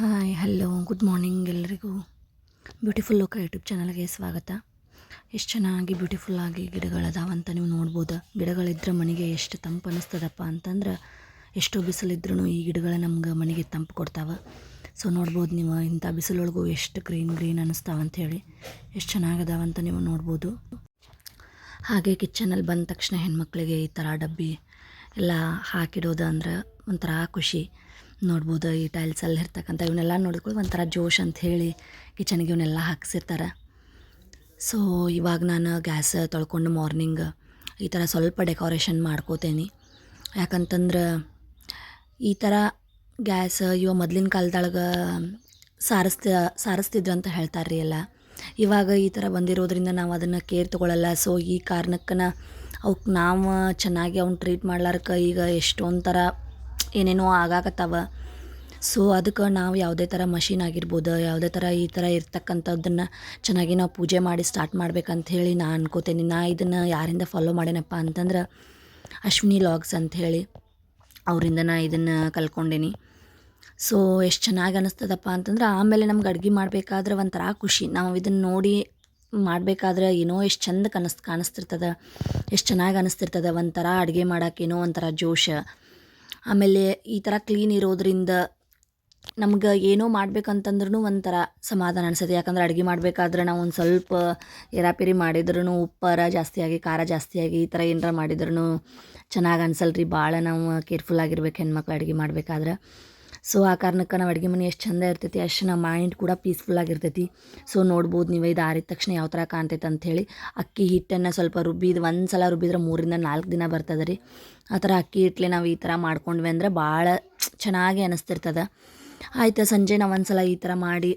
Hi, hello, good morning ಎಲ್ಲರಿಗೂ beautiful ಲೋಕ YouTube ಚಾನಲ್ಗೆ ಸ್ವಾಗತ. ಎಷ್ಟು ಚೆನ್ನಾಗಿ ಬ್ಯೂಟಿಫುಲ್ಲಾಗಿ ಗಿಡಗಳದಾವಂತ ನೀವು ನೋಡ್ಬೋದು. ಗಿಡಗಳಿದ್ರೆ ಮನೆಗೆ ಎಷ್ಟು ತಂಪು ಅನ್ನಿಸ್ತದಪ್ಪ ಅಂತಂದ್ರೆ ಎಷ್ಟೋ ಬಿಸಿಲಿದ್ರೂ ಈ ಗಿಡಗಳು ನಮ್ಗೆ ಮನೆಗೆ ತಂಪು ಕೊಡ್ತಾವೆ. ಸೊ ನೋಡ್ಬೋದು ನೀವು, ಇಂಥ ಬಿಸಿಲೊಳಗೂ ಎಷ್ಟು ಗ್ರೀನ್ ಗ್ರೀನ್ ಅನ್ನಿಸ್ತಾವಂಥೇಳಿ ಎಷ್ಟು ಚೆನ್ನಾಗದಾವಂತ ನೀವು ನೋಡ್ಬೋದು. ಹಾಗೆ ಕಿಚನಲ್ಲಿ ಬಂದ ತಕ್ಷಣ ಹೆಣ್ಮಕ್ಳಿಗೆ ಈ ಥರ ಡಬ್ಬಿ ಎಲ್ಲ ಹಾಕಿಡೋದು ಅಂದ್ರೆ ಒಂಥರ ಖುಷಿ. ನೋಡ್ಬೋದು ಈ ಟೈಲ್ಸಲ್ಲಿ ಇರ್ತಕ್ಕಂಥ ಇವನ್ನೆಲ್ಲ ನೋಡಿದ್ಕೊಳ್ಳಿ ಒಂಥರ ಜೋಶ್ ಅಂತ ಹೇಳಿ ಕಿಚನ್ಗೆ ಇವನ್ನೆಲ್ಲ ಹಾಕ್ಸಿರ್ತಾರೆ. ಸೊ ಇವಾಗ ನಾನು ಗ್ಯಾಸ್ ತೊಳ್ಕೊಂಡು ಮಾರ್ನಿಂಗ್ ಈ ಥರ ಸ್ವಲ್ಪ ಡೆಕೋರೇಷನ್ ಮಾಡ್ಕೋತೇನೆ. ಯಾಕಂತಂದ್ರೆ ಈ ಥರ ಗ್ಯಾಸ್ ಇವ ಮೊದಲಿನ ಕಾಲದೊಳಗೆ ಸಾರಿಸ್ತ, ಸಾರಿಸ್ತಿದ್ರು ಅಂತ ಹೇಳ್ತಾರೆ ರೀ ಎಲ್ಲ. ಇವಾಗ ಈ ಥರ ಬಂದಿರೋದ್ರಿಂದ ನಾವು ಅದನ್ನು ಕೇರ್ ತೊಗೊಳಲ್ಲ. ಸೊ ಈ ಕಾರಣಕ್ಕನ ಅವಕ್ಕೆ ನಾವು ಚೆನ್ನಾಗಿ ಅವ್ನ ಟ್ರೀಟ್ ಮಾಡ್ಲಾರಕ್ಕೆ ಈಗ ಎಷ್ಟೊಂದು ಥರ ಏನೇನೋ ಆಗಾಕತ್ತಾವ. ಸೊ ಅದಕ್ಕೆ ನಾವು ಯಾವುದೇ ಥರ ಮಷಿನ್ ಆಗಿರ್ಬೋದು, ಯಾವುದೇ ಥರ ಈ ಥರ ಇರ್ತಕ್ಕಂಥದ್ದನ್ನು ಚೆನ್ನಾಗಿ ನಾವು ಪೂಜೆ ಮಾಡಿ ಸ್ಟಾರ್ಟ್ ಮಾಡ್ಬೇಕಂತ ಹೇಳಿ ನಾ ಅನ್ಕೋತೇನೆ. ನಾ ಇದನ್ನು ಯಾರಿಂದ ಫಾಲೋ ಮಾಡೇನಪ್ಪ ಅಂತಂದ್ರೆ ಅಶ್ವಿನಿ ಲಾಗ್ಸ್ ಅಂತ ಹೇಳಿ ಅವರಿಂದ ನಾ ಇದನ್ನು ಕಲ್ತ್ಕೊಂಡೇನಿ ಸೊ ಎಷ್ಟು ಚೆನ್ನಾಗಿ ಅನ್ನಿಸ್ತದಪ್ಪ ಅಂತಂದ್ರೆ ಆಮೇಲೆ ನಮ್ಗೆ ಅಡುಗೆ ಮಾಡಬೇಕಾದ್ರೆ ಒಂಥರ ಖುಷಿ. ನಾವು ಇದನ್ನು ನೋಡಿ ಮಾಡಬೇಕಾದ್ರೆ ಏನೋ ಎಷ್ಟು ಚಂದ ಕನಸ್ ಕಾಣಿಸ್ತಿರ್ತದ, ಎಷ್ಟು ಚೆನ್ನಾಗಿ ಅನಿಸ್ತಿರ್ತದ, ಒಂಥರ ಅಡುಗೆ ಮಾಡೋಕ್ಕೇನೋ ಒಂಥರ ಜೋಶ. ಆಮೇಲೆ ಈ ಥರ ಕ್ಲೀನ್ ಇರೋದ್ರಿಂದ ನಮ್ಗೆ ಏನೋ ಮಾಡ್ಬೇಕಂತಂದ್ರೂ ಒಂಥರ ಸಮಾಧಾನ ಅನ್ಸುತ್ತೆ. ಯಾಕಂದ್ರೆ ಅಡುಗೆ ಮಾಡಬೇಕಾದ್ರೆ ನಾವು ಒಂದು ಸ್ವಲ್ಪ ಏರಾಪಿರಿ ಮಾಡಿದ್ರೂ ಉಪ್ಪಾರ ಜಾಸ್ತಿಯಾಗಿ ಖಾರ ಜಾಸ್ತಿಯಾಗಿ ಈ ಥರ ಏನಾರ ಮಾಡಿದ್ರೂ ಚೆನ್ನಾಗಿ ಅನ್ಸಲ್ಲ ರೀ ಭಾಳ ನಾವು ಕೇರ್ಫುಲ್ ಆಗಿರ್ಬೇಕು ಹೆಣ್ಮಕ್ಳು ಅಡುಗೆ ಮಾಡಬೇಕಾದ್ರೆ. ಸೊ ಆ ಕಾರಣಕ್ಕೆ ನಾವು ಅಡುಗೆ ಮನೆ ಎಷ್ಟು ಚಂದ ಇರ್ತೈತಿ, ಅಷ್ಟು ನಮ್ಮ ಮೈಂಡ್ ಕೂಡ ಪೀಸ್ಫುಲ್ ಆಗಿರ್ತೈತಿ. ಸೊ ನೋಡ್ಬೋದು ನೀವು ಇದು ಆರಿದ ತಕ್ಷಣ ಯಾವ ಥರ ಕಾಣ್ತೈತೆ ಅಂಥೇಳಿ ಅಕ್ಕಿ ಹಿಟ್ಟನ್ನು ಸ್ವಲ್ಪ ರುಬ್ಬಿದ ಒಂದು ಸಲ ರುಬ್ಬಿದ್ರೆ ಮೂರಿಂದ ನಾಲ್ಕು ದಿನ ಬರ್ತದೆ ರೀ. ಆ ಥರ ಅಕ್ಕಿ ಹಿಟ್ಲೆ ನಾವು ಈ ಥರ ಮಾಡ್ಕೊಂಡ್ವಿ ಅಂದ್ರೆ ಭಾಳ ಚೆನ್ನಾಗಿ ಅನ್ನಿಸ್ತಿರ್ತದೆ ಆಯ್ತು ಸಂಜೆ ನಾವು ಒಂದು ಸಲ ಈ ಥರ ಮಾಡಿ,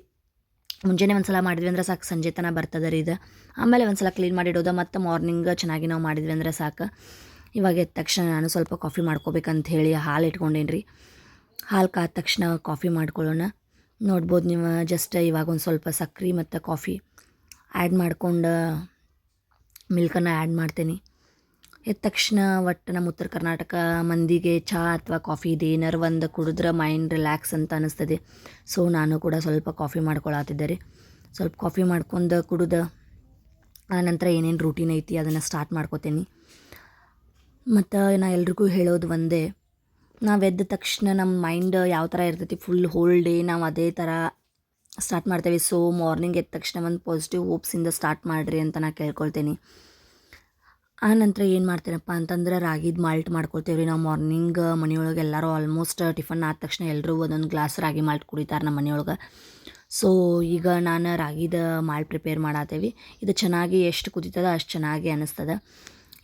ಮುಂಜಾನೆ ಒಂದು ಸಲ ಮಾಡಿದ್ವಿ ಅಂದ್ರೆ ಸಾಕು ಸಂಜೆ ತನಕ ಬರ್ತದೆ ರೀ ಇದು. ಆಮೇಲೆ ಒಂದು ಸಲ ಕ್ಲೀನ್ ಮಾಡಿಡೋದು ಮತ್ತು ಮಾರ್ನಿಂಗ್ ಚೆನ್ನಾಗಿ ನಾವು ಮಾಡಿದ್ವಿ ಅಂದ್ರೆ ಸಾಕು. ಇವಾಗ ಎದ್ದ ತಕ್ಷಣ ನಾನು ಸ್ವಲ್ಪ ಕಾಫಿ ಮಾಡ್ಕೋಬೇಕಂತ ಹೇಳಿ ಹಾಲು ಇಟ್ಕೊಂಡೇನಿ ಹಾಲು ಕಾದ ತಕ್ಷಣ ಕಾಫಿ ಮಾಡ್ಕೊಳ್ಳೋಣ. ನೋಡ್ಬೋದು ನೀವು ಜಸ್ಟ್ ಇವಾಗ ಒಂದು ಸ್ವಲ್ಪ ಸಕ್ರೆ ಮತ್ತು ಕಾಫಿ ಆ್ಯಡ್ ಮಾಡ್ಕೊಂಡು, ಮಿಲ್ಕನ್ನು ಆ್ಯಡ್ ಮಾಡ್ತೀನಿ. ಎದ್ದ ತಕ್ಷಣ ಒಟ್ಟು ನಮ್ಮ ಉತ್ತರ ಕರ್ನಾಟಕ ಮಂದಿಗೆ ಚಹಾ ಅಥವಾ ಕಾಫಿ ಇದು, ಏನಾರು ಒಂದು ಕುಡಿದ್ರೆ ಮೈಂಡ್ ರಿಲ್ಯಾಕ್ಸ್ ಅಂತ ಅನ್ನಿಸ್ತದೆ ಸೊ ನಾನು ಕೂಡ ಸ್ವಲ್ಪ ಕಾಫಿ ಮಾಡ್ಕೊಳತ್ತಿದ್ದೆ ರೀ. ಸ್ವಲ್ಪ ಕಾಫಿ ಮಾಡ್ಕೊಂಡು ಕುಡಿದ, ಆನಂತರ ಏನೇನು ರೂಟೀನ್ ಐತಿ ಅದನ್ನು ಸ್ಟಾರ್ಟ್ ಮಾಡ್ಕೋತೀನಿ. ಮತ್ತು ನಾ ಎಲ್ರಿಗೂ ಹೇಳೋದು ಒಂದೇ ನಾವು ಎದ್ದ ತಕ್ಷಣ ನಮ್ಮ ಮೈಂಡ್ ಯಾವ ಥರ ಇರ್ತೈತಿ ಫುಲ್ ಹೋಲ್ ಡೇ ನಾವು ಅದೇ ಥರ ಸ್ಟಾರ್ಟ್ ಮಾಡ್ತೇವೆ. ಸೊ ಮಾರ್ನಿಂಗ್ ಎದ್ದ ತಕ್ಷಣ ಒಂದು ಪಾಸಿಟಿವ್ ಹೋಪ್ಸಿಂದ ಸ್ಟಾರ್ಟ್ ಮಾಡಿರಿ ಅಂತ ನಾ ಕೇಳ್ಕೊಳ್ತೀನಿ. ಆ ನಂತರ ಏನು ಮಾಡ್ತೇನಪ್ಪ ಅಂತಂದ್ರೆ ರಾಗಿದ ಮಾಲ್ಟ್ ಮಾಡ್ಕೊಳ್ತೇವೆ ರೀ ನಾವು ಮಾರ್ನಿಂಗ್ ಮನೆಯೊಳಗೆ ಎಲ್ಲರೂ ಆಲ್ಮೋಸ್ಟ್ ಟಿಫನ್ ಆದ ತಕ್ಷಣ ಎಲ್ಲರೂ ಒಂದೊಂದು ಗ್ಲಾಸ್ ರಾಗಿ ಮಾಲ್ಟ್ ಕುಡಿತಾರೆ ನಮ್ಮ ಮನೆಯೊಳಗೆ. ಸೊ ಈಗ ನಾನು ರಾಗಿದ ಮಾಲ್ಟ್ ಪ್ರಿಪೇರ್ ಮಾಡತ್ತೇವಿ ಇದು ಚೆನ್ನಾಗಿ ಎಷ್ಟು ಕುದೀತದ ಅಷ್ಟು ಚೆನ್ನಾಗಿ ಅನ್ನಿಸ್ತದೆ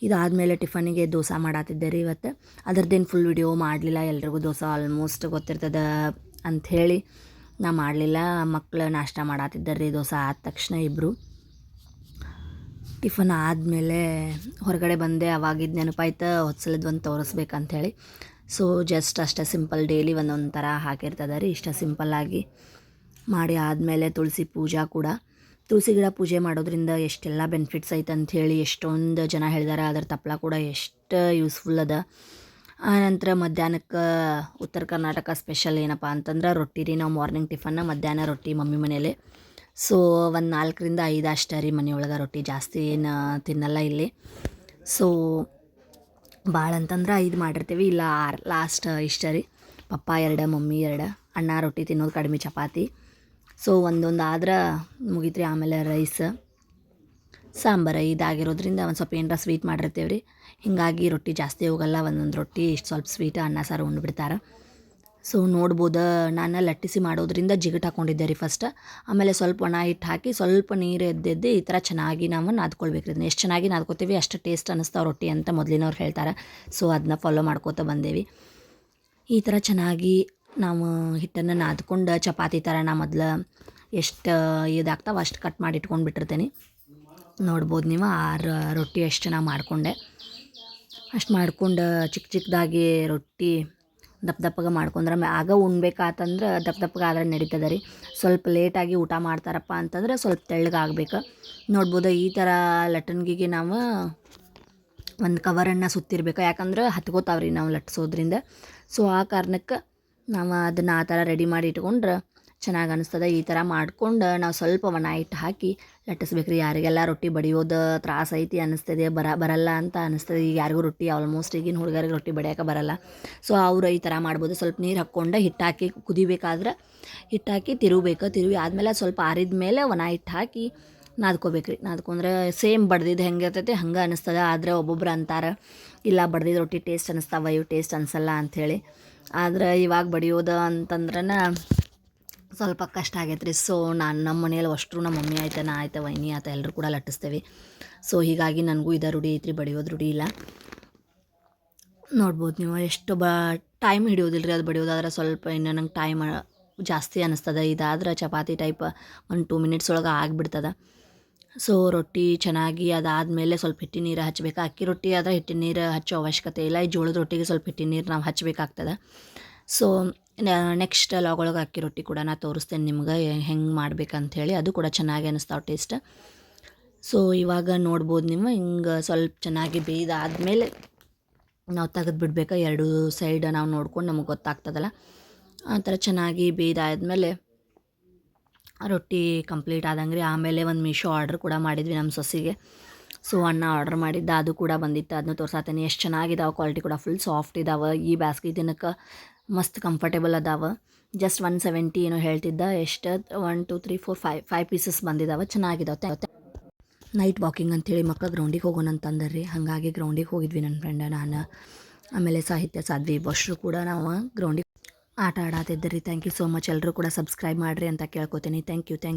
ಇದಾದಮೇಲೆ ಟಿಫನಿಗೆ ದೋಸೆ ಮಾಡತ್ತಿದ್ದೆ ರೀ ಇವತ್ತು. ಅದ್ರದ್ದೇನು ಫುಲ್ ವಿಡಿಯೋ ಮಾಡಲಿಲ್ಲ, ಎಲ್ರಿಗೂ ದೋಸೆ ಆಲ್ಮೋಸ್ಟ್ ಗೊತ್ತಿರ್ತದೆ ಅಂಥೇಳಿ ನಾ ಮಾಡಲಿಲ್ಲ. ಮಕ್ಕಳು ನಾಷ್ಟ ಮಾಡತ್ತಿದ್ದಾರೆ ರೀ ದೋಸೆ ಆದ ತಕ್ಷಣ ಇಬ್ಬರು ಟಿಫನ್ ಆದಮೇಲೆ ಹೊರಗಡೆ ಬಂದೆ ಅವಾಗಿದ್ದು ನೆನಪಾಯ್ತು ಹೊತ್ಸಲದ್ದು ಒಂದು ತೋರಿಸ್ಬೇಕಂಥೇಳಿ. ಸೊ ಜಸ್ಟ್ ಅಷ್ಟೇ ಸಿಂಪಲ್ ಡೈಲಿ ಒಂದೊಂದು ಥರ ಹಾಕಿರ್ತದೆ ರೀ, ಇಷ್ಟ ಸಿಂಪಲ್ಲಾಗಿ ಮಾಡಿ ಆದಮೇಲೆ ತುಳಸಿ ಪೂಜಾ ಕೂಡ. ತುಳಸಿ ಗಿಡ ಪೂಜೆ ಮಾಡೋದ್ರಿಂದ ಎಷ್ಟೆಲ್ಲ ಬೆನಿಫಿಟ್ಸ್ ಐತೆ ಅಂಥೇಳಿ ಎಷ್ಟೊಂದು ಜನ ಹೇಳಿದಾರೆ. ಅದ್ರ ತಪ್ಪಲ ಕೂಡ ಎಷ್ಟು ಯೂಸ್ಫುಲ್ ಅದ. ಆನಂತರ ಮಧ್ಯಾಹ್ನಕ್ಕೆ ಉತ್ತರ ಕರ್ನಾಟಕ ಸ್ಪೆಷಲ್ ಏನಪ್ಪ ಅಂತಂದ್ರೆ ರೊಟ್ಟಿ ರೀ. ನಾವು ಮಾರ್ನಿಂಗ್ ಟಿಫನ್ನ ಮಧ್ಯಾಹ್ನ ರೊಟ್ಟಿ ಮಮ್ಮಿ ಮನೇಲಿ. ಸೊ ಒಂದು ನಾಲ್ಕರಿಂದ ಐದು ಅಷ್ಟೇ ರೀ ಮನೆಯೊಳಗೆ ರೊಟ್ಟಿ ಜಾಸ್ತಿ ಏನು ತಿನ್ನಲ್ಲ ಇಲ್ಲಿ. ಸೊ ಭಾಳ ಅಂತಂದ್ರೆ ಐದು ಮಾಡಿರ್ತೀವಿ. ಇಲ್ಲ ಆರು ಲಾಸ್ಟ್ ಇಷ್ಟ ರೀ. ಪಪ್ಪ ಎರಡು, ಮಮ್ಮಿ ಎರಡು, ಅಣ್ಣ ರೊಟ್ಟಿ ತಿನ್ನೋದು ಕಡಿಮೆ ಚಪಾತಿ. ಸೊ ಒಂದೊಂದು ಆದ್ರೆ ಮುಗೀತು ರೀ ಆಮೇಲೆ ರೈಸ್, ಸಾಂಬಾರು ಇದಾಗಿರೋದ್ರಿಂದ ಒಂದು ಸ್ವಲ್ಪ ಏನಾರ ಸ್ವೀಟ್ ಮಾಡಿರ್ತೇವೆ ರೀ ಹೀಗಾಗಿ ರೊಟ್ಟಿ ಜಾಸ್ತಿ ಹೋಗಲ್ಲ, ಒಂದೊಂದು ರೊಟ್ಟಿ ಇಷ್ಟು ಸ್ವಲ್ಪ ಸ್ವೀಟ್ ಅನ್ನ, ಸಾರು ಉಂಡ್ಬಿಡ್ತಾರೆ ಸೊ ನೋಡ್ಬೋದು, ನಾನು ಲಟ್ಟಿಸಿ ಮಾಡೋದ್ರಿಂದ ಜಿಗಟ್ ಹಾಕ್ಕೊಂಡಿದ್ದೆ ರೀ ಫಸ್ಟ್ ಆಮೇಲೆ ಸ್ವಲ್ಪ ಒಣ ಹಿಟ್ಟು ಹಾಕಿ ಸ್ವಲ್ಪ ನೀರು ಎದ್ದೆದ್ದು ಈ ಥರ ಚೆನ್ನಾಗಿ ನಾವು ನಾದ್ಕೊಳ್ಬೇಕು ರೀ ಎಷ್ಟು ಚೆನ್ನಾಗಿ ನಾದ್ಕೋತೀವಿ, ಅಷ್ಟು ಟೇಸ್ಟ್ ಅನ್ನಿಸ್ತಾವೆ ರೊಟ್ಟಿ ಅಂತ ಮೊದಲಿನವ್ರು ಹೇಳ್ತಾರೆ. ಸೊ ಅದನ್ನ ಫಾಲೋ ಮಾಡ್ಕೋತ ಬಂದೇವಿ. ಈ ಥರ ಚೆನ್ನಾಗಿ ನಾವು ಹಿಟ್ಟನ್ನು ನಾದ್ಕೊಂಡು ಚಪಾತಿ ಥರ ನಾ ಮೊದ್ಲು ಎಷ್ಟು ಇದಾಗ್ತಾವೆ ಅಷ್ಟು ಕಟ್ ಮಾಡಿ ಇಟ್ಕೊಂಡು ಬಿಟ್ಟಿರ್ತೇನೆ. ನೋಡ್ಬೋದು ನೀವು ಆರು ರೊಟ್ಟಿ ಅಷ್ಟು ನಾ ಮಾಡಿಕೊಂಡೆ. ಅಷ್ಟು ಮಾಡ್ಕೊಂಡು ಚಿಕ್ಕ ಚಿಕ್ಕದಾಗಿ ರೊಟ್ಟಿ ದಪ್ಪ ದಪ್ಪಗೆ ಮಾಡ್ಕೊಂಡ್ರೆ ಆಗ ಉಣ್ಬೇಕಾತಂದ್ರೆ ದಪ್ಪ ದಪ್ಪಗೆ ಆದ್ರೆ ನಡೀತದೆ ರೀ. ಸ್ವಲ್ಪ ಲೇಟಾಗಿ ಊಟ ಮಾಡ್ತಾರಪ್ಪ ಅಂತಂದ್ರೆ ಸ್ವಲ್ಪ ತೆಳ್ಳಗಾಗ್ಬೇಕು ನೋಡ್ಬೋದು ಈ ಥರ ಲಟ್ಟಣಿಗೆ ನಾವು ಒಂದು ಕವರನ್ನು ಸುತ್ತಿರ್ಬೇಕು. ಯಾಕಂದ್ರೆ ಹತ್ಕೋತಾವ್ರಿ ನಾವು ಲಟ್ಸೋದ್ರಿಂದ. ಸೊ ಆ ಕಾರಣಕ್ಕೆ ನಾವು ಅದನ್ನು ಆ ಥರ ರೆಡಿ ಮಾಡಿ ಇಟ್ಕೊಂಡ್ರೆ ಚೆನ್ನಾಗಿ ಅನಿಸ್ತದೆ. ಈ ಥರ ಮಾಡ್ಕೊಂಡು ನಾವು ಸ್ವಲ್ಪ ಒಣ ಹಿಟ್ಟು ಹಾಕಿ ಲಟ್ಟಿಸ್ಬೇಕು ರೀ ಯಾರಿಗೆಲ್ಲ ರೊಟ್ಟಿ ಬಡಿಯೋದು ತ್ರಾಸ ಐತಿ ಅನಿಸ್ತದೆ, ಬರ, ಬರಲ್ಲ ಅಂತ ಅನಿಸ್ತದೆ. ಈಗ ಯಾರಿಗೂ ರೊಟ್ಟಿ ಆಲ್ಮೋಸ್ಟ್ ಈಗಿನ ಹುಡುಗರಿಗೆ ರೊಟ್ಟಿ ಬಡಿಯೋಕೆ ಬರಲ್ಲ. ಸೊ ಅವರು ಈ ಥರ ಮಾಡ್ಬೋದು. ಸ್ವಲ್ಪ ನೀರು ಹಾಕ್ಕೊಂಡು ಹಿಟ್ಟು ಹಾಕಿ ಕುದಿಬೇಕಾದ್ರೆ ಹಿಟ್ಟು ಹಾಕಿ ತಿರುವಿ ಆದಮೇಲೆ ಸ್ವಲ್ಪ ಆರಿದ ಮೇಲೆ ಒಣ ಹಿಟ್ಟು ಹಾಕಿ ನಾದ್ಕೋಬೇಕು ರೀ ನಾದ್ಕೊಂಡ್ರೆ ಸೇಮ್ ಬಡ್ದಿದ್ದು ಹೆಂಗೆ ಇರ್ತೈತೆ, ಹಂಗೆ ಅನಿಸ್ತದೆ. ಆದರೆ ಒಬ್ಬೊಬ್ರು ಅಂತಾರೆ, ಇಲ್ಲ ಬಡ್ದಿದ್ದು ರೊಟ್ಟಿ ಟೇಸ್ಟ್ ಅನಿಸ್ತಾವ, ಇವು ಟೇಸ್ಟ್ ಅನಿಸಲ್ಲ ಅಂಥೇಳಿ ಆದ್ರೆ ಇವಾಗ ಬಡಿಯೋದು ಅಂತಂದ್ರನ ಸ್ವಲ್ಪ ಕಷ್ಟ ಆಗೈತೆ ರೀ ಸೊ ನಾನು ನಮ್ಮ ಮನೇಲಿ ಅಷ್ಟು ನಮ್ಮ ಮಮ್ಮಿ ಆಯ್ತು, ನಾ ಆಯ್ತು, ವೈನಿ ಆಯ್ತು ಎಲ್ಲರೂ ಕೂಡ ಲಟ್ಟಿಸ್ತೇವೆ. ಸೊ ಹೀಗಾಗಿ ನನಗೂ ಇದು ರೂಢಿ ಐತ್ರಿ, ಬಡಿಯೋದು ರೂಢಿ ಇಲ್ಲ. ನೋಡ್ಬೋದು ನೀವು, ಎಷ್ಟು ಬ ಟೈಮ್ ಹಿಡಿಯೋದಿಲ್ಲ ರೀ ಅದು ಬಡಿಯೋದಾದ್ರೆ ಸ್ವಲ್ಪ ಇನ್ನು ನಂಗೆ ಟೈಮ್ ಜಾಸ್ತಿ ಅನ್ನಿಸ್ತದೆ ಇದಾದ್ರೆ ಚಪಾತಿ ಟೈಪ್ ಒಂದು ಟೂ ಮಿನಿಟ್ಸ್ ಒಳಗೆ ಆಗಿಬಿಡ್ತದ. ಸೊ ರೊಟ್ಟಿ ಚೆನ್ನಾಗಿ ಅದಾದಮೇಲೆ ಸ್ವಲ್ಪ ಹಿಟ್ಟಿನ ನೀರು ಹಚ್ಚಬೇಕು ಅಕ್ಕಿ ರೊಟ್ಟಿ ಆದರೆ ಹಿಟ್ಟಿನ ನೀರು ಹಚ್ಚೋ ಅವಶ್ಯಕತೆ ಇಲ್ಲ. ಈ ಜೋಳದ ರೊಟ್ಟಿಗೆ ಸ್ವಲ್ಪ ಹಿಟ್ಟಿನ ನೀರು ನಾವು ಹಚ್ಚಬೇಕಾಗ್ತದೆ ಸೊ ನೆಕ್ಸ್ಟ್ ಲಾಗ್ ಒಳಗೆ ಅಕ್ಕಿ ರೊಟ್ಟಿ ಕೂಡ ನಾ ತೋರಿಸ್ತೇನೆ ನಿಮ್ಗೆ. ಹೆಂಗೆ ಮಾಡ್ಬೇಕಂಥೇಳಿ ಅದು ಕೂಡ ಚೆನ್ನಾಗಿ ಅನ್ನಿಸ್ತಾವೆ ಟೇಸ್ಟ್ ಸೊ, ಇವಾಗ ನೋಡ್ಬೋದು ನೀವು. ಹಿಂಗೆ ಸ್ವಲ್ಪ ಚೆನ್ನಾಗಿ ಬೇಯ್ದಾದಮೇಲೆ ನಾವು ತೆಗೆದು ಬಿಡ್ಬೇಕು? ಎರಡು ಸೈಡ್ ನಾವು ನೋಡ್ಕೊಂಡು ನಮಗೆ ಗೊತ್ತಾಗ್ತದಲ್ಲ. ಆ ಥರ ಚೆನ್ನಾಗಿ ಬೇಯ್ದಾದ್ಮೇಲೆ ರೊಟ್ಟಿ ಕಂಪ್ಲೀಟ್ ಆದಂಗೆ ರೀ ಆಮೇಲೆ ಒಂದು ಮೀಶೋ ಆರ್ಡ್ರ್ ಕೂಡ ಮಾಡಿದ್ವಿ ನಮ್ಮ ಸೊಸೆಗೆ ಸೊ ಅನ್ನ ಆರ್ಡ್ರ್ ಮಾಡಿದ್ದ, ಅದು ಕೂಡ ಬಂದಿತ್ತು. ಅದನ್ನ ತೋರ್ಸಾತೀನಿ. ಎಷ್ಟು ಚೆನ್ನಾಗಿದಾವೆ ಕ್ವಾಲಿಟಿ ಕೂಡ ಫುಲ್ ಸಾಫ್ಟ್ ಇದಾವೆ. ಈ ಬ್ಯಾಸ್ಗೆ ದಿನಕ್ಕೆ ಮಸ್ತ್ ಕಂಫರ್ಟೇಬಲ್ ಅದಾವೆ. ಜಸ್ಟ್ ಒನ್ ಸೆವೆಂಟಿ ಏನೋ ಹೇಳ್ತಿದ್ದ. ಎಷ್ಟು? One two three four five five pieces ಬಂದಿದ್ದಾವೆ ಚೆನ್ನಾಗಿದಾವೆ ನೈಟ್ ವಾಕಿಂಗ್ ಅಂತೇಳಿ ಮಕ್ಕಳು ಗ್ರೌಂಡಿಗೆ ಹೋಗೋಣ ಅಂತಂದ್ರೆ ರೀ ಹಾಗಾಗಿ ಗ್ರೌಂಡಿಗೆ ಹೋಗಿದ್ವಿ ನನ್ನ ಫ್ರೆಂಡ ನಾನು. ಆಮೇಲೆ ಸಾಹಿತ್ಯ ಸಾಧ್ವಿ ಬಶ್ರು ಕೂಡ ನಾವು ಗ್ರೌಂಡಿಗೆ ಆಟ ಆಡಾತಿದ್ದೀರಿ ಥ್ಯಾಂಕ್ ಯು ಸೋ ಮಚ್ ಎಲ್ಲರೂ ಕೂಡ ಸಬ್ಸ್ಕ್ರೈಬ್ ಮಾಡಿರಿ ಅಂತ ಕೇಳ್ಕೊತೀನಿ. Thank you thank